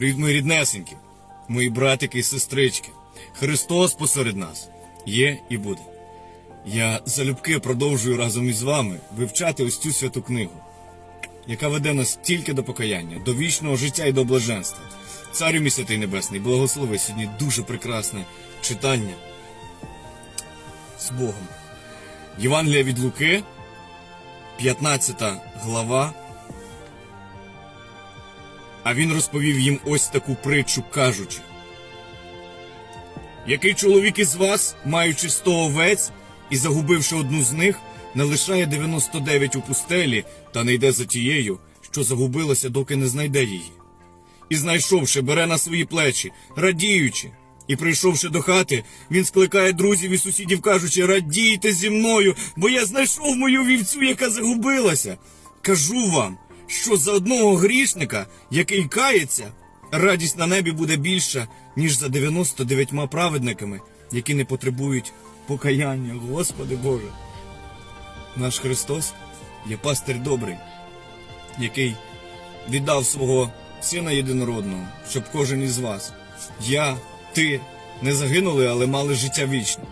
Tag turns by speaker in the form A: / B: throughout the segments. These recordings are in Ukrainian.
A: Привіт, мої ріднесенькі, мої братики і сестрички. Христос посеред нас є і буде. Я залюбки продовжую разом із вами вивчати ось цю святу книгу, яка веде нас тільки до покаяння, до вічного життя і до блаженства. Царю мій святий небесний, благослови сьогодні дуже прекрасне читання з Богом. Євангелія від Луки, 15 глава. А він розповів їм ось таку притчу, кажучи. Який чоловік із вас, маючи сто овець і загубивши одну з них, не лишає 99 у пустелі та не йде за тією, що загубилася, доки не знайде її. І знайшовши, бере на свої плечі, радіючи. І прийшовши до хати, він скликає друзів і сусідів, кажучи, радійте зі мною, бо я знайшов мою вівцю, яка загубилася. Кажу вам, що за одного грішника, який кається, радість на небі буде більша, ніж за 99 праведниками, які не потребують покаяння. Господи Боже. Наш Христос є пастир добрий, який віддав свого Сина єдинородного, щоб кожен із вас, я, ти, не загинули, але мали життя вічне.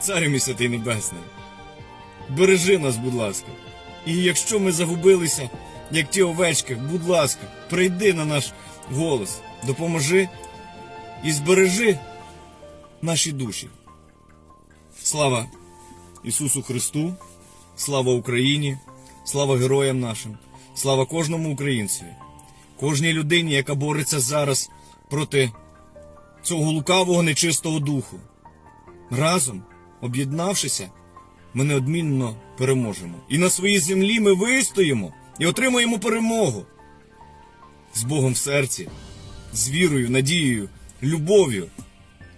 A: Царю мій святий небесний, бережи нас, будь ласка. І якщо ми загубилися, як ті овечки, будь ласка, прийди на наш голос, допоможи і збережи наші душі. Слава Ісусу Христу, слава Україні, слава героям нашим, слава кожному українцеві, кожній людині, яка бореться зараз проти цього лукавого нечистого духу. Разом, об'єднавшися, ми неодмінно переможемо. І на своїй землі ми вистоїмо і отримаємо перемогу. З Богом в серці, з вірою, надією, любов'ю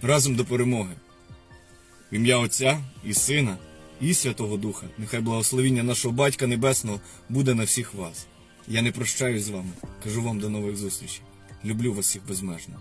A: разом до перемоги. В ім'я Отця і Сина, і Святого Духа. Нехай благословіння нашого Батька Небесного буде на всіх вас. Я не прощаюсь з вами. Кажу вам до нових зустрічей. Люблю вас всіх безмежно.